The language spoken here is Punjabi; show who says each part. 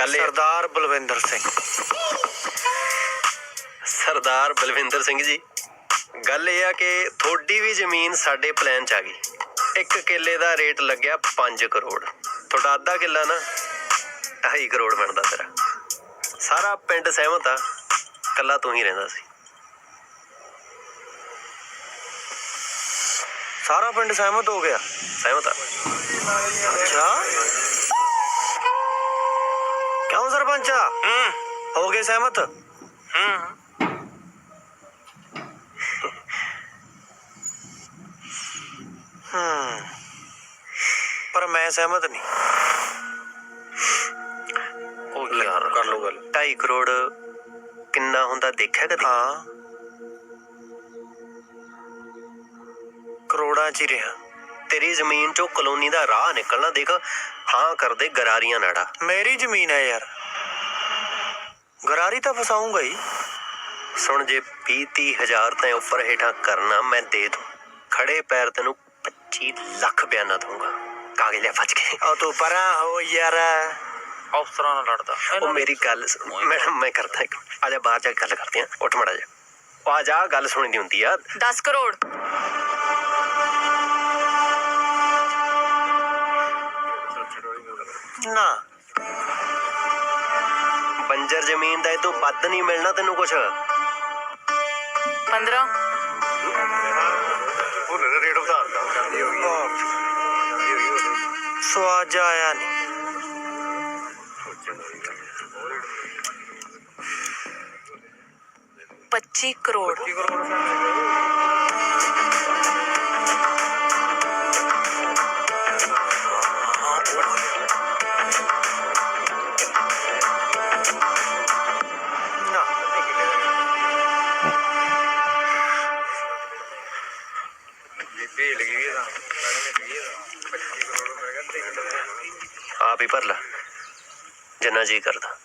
Speaker 1: ਗੱਲ ਇਹ
Speaker 2: ਸਰਦਾਰ ਬਲਵਿੰਦਰ ਸਿੰਘ।
Speaker 1: ਸਰਦਾਰ ਬਲਵਿੰਦਰ ਸਿੰਘ ਜੀ ਗੱਲ ਇਹ ਆ ਕਿ ਤੁਹਾਡੀ ਵੀ ਜ਼ਮੀਨ ਸਾਡੇ ਪਲਾਨ 'ਚ ਆ ਗਈ। ਇੱਕ ਕਿੱਲੇ ਦਾ ਰੇਟ ਲੱਗਿਆ 5 ਕਰੋੜ। ਤੁਹਾਡਾ ਅੱਧਾ ਕਿੱਲਾ ਨਾ 2.5 ਕਰੋੜ ਬਣਦਾ ਤੇਰਾ। ਸਾਰਾ ਪਿੰਡ ਸਹਿਮਤ ਆ ਕੱਲਾ ਤੂੰ ਹੀ ਰਹਿੰਦਾ ਸੀ।
Speaker 2: ਸਾਰਾ ਪਿੰਡ ਸਹਿਮਤ ਹੋ ਗਿਆ।
Speaker 1: ਸਹਿਮਤ ਆ।
Speaker 2: ਕਿਉਂ ਸਰਪੰਚਾ?
Speaker 3: ਹੂੰ।
Speaker 2: ਹੋ ਗਏ ਸਹਿਮਤ?
Speaker 3: ਹੂੰ।
Speaker 2: ਹੂੰ। ਪਰ ਮੈਂ ਸਹਿਮਤ ਨਹੀਂ।
Speaker 1: ਉਹ ਯਾਰ ਕਰ ਲੋ ਗੱਲ। 2.5 ਕਰੋੜ ਕਿੰਨਾ ਹੁੰਦਾ ਦੇਖਿਆ ਕਦੀ?
Speaker 2: ਹਾਂ। ਕਰੋੜਾਂ ਚ ਹੀ ਰਿਹਾ।
Speaker 1: ਤੇਰੀ ਜ਼ਮੀਨ 'ਚੋਂ ਕਲੋਨੀ ਦਾ ਰਾਹ ਨਿਕਲਣਾ ਦੇਖ ਹਾਂ ਕਰਦੇ ਗਰਾਰੀਆਂ ਨਾੜਾ।
Speaker 2: ਮੇਰੀ ਜ਼ਮੀਨ ਹੈ ਯਾਰ। ਗਰਾਰੀ ਤਾਂ ਫਸਾਉਂਗਾ ਹੀ।
Speaker 1: ਸੁਣ ਜੇ 20 ਹਜ਼ਾਰ ਤਾਂ ਉੱਪਰ ਹੇਠਾਂ ਕਰਨਾ ਮੈਂ ਦੇ ਦੂੰ। ਖੜੇ ਪੈਰ ਤੈਨੂੰ 25 ਲੱਖ ਬਿਆਨਾ ਦਊਂਗਾ। ਕਾਗਜ਼ ਲੈ ਫੱਜ ਕੇ।
Speaker 2: ਆ ਤੂੰ ਪਰਾਂ ਹੋ ਯਾਰ।
Speaker 3: ਅਫਸਰਾਂ ਨਾਲ ਲੜਦਾ।
Speaker 1: ਉਹ ਮੇਰੀ ਗੱਲ ਸੁਣ। ਮੈਡਮ ਮੈਂ ਕਰਦਾ ਇੱਕ ਆ ਜਾ ਬਾਹਰ ਜਾ ਕੇ ਗੱਲ ਕਰਦੇ ਆ। ਉੱਠ ਮੜਾ ਜਾ। ਆ ਜਾ ਗੱਲ ਸੁਣੀ ਦੀ ਹੁੰਦੀ ਆ।
Speaker 4: 10 ਕਰੋੜ।
Speaker 2: ਨਾ
Speaker 1: ਬੰਜਰ ਜ਼ਮੀਨ ਦਾ ਇਹ ਤੋਂ ਵੱਧ ਨਹੀਂ ਮਿਲਣਾ ਤੈਨੂੰ ਕੁਛ
Speaker 4: 15
Speaker 1: ਉਹ ਰੇਟ ਵਧਾਤਾ
Speaker 2: ਸਵਾਦ ਜਿਹਾ ਆਇਆ ਨਹੀਂ
Speaker 4: ਪੱਚੀ ਕਰੋੜ
Speaker 1: ਆਪ ਹੀ ਭਰ ਲੈ। ਜਿੰਨਾ ਜੀ ਕਰਦਾ।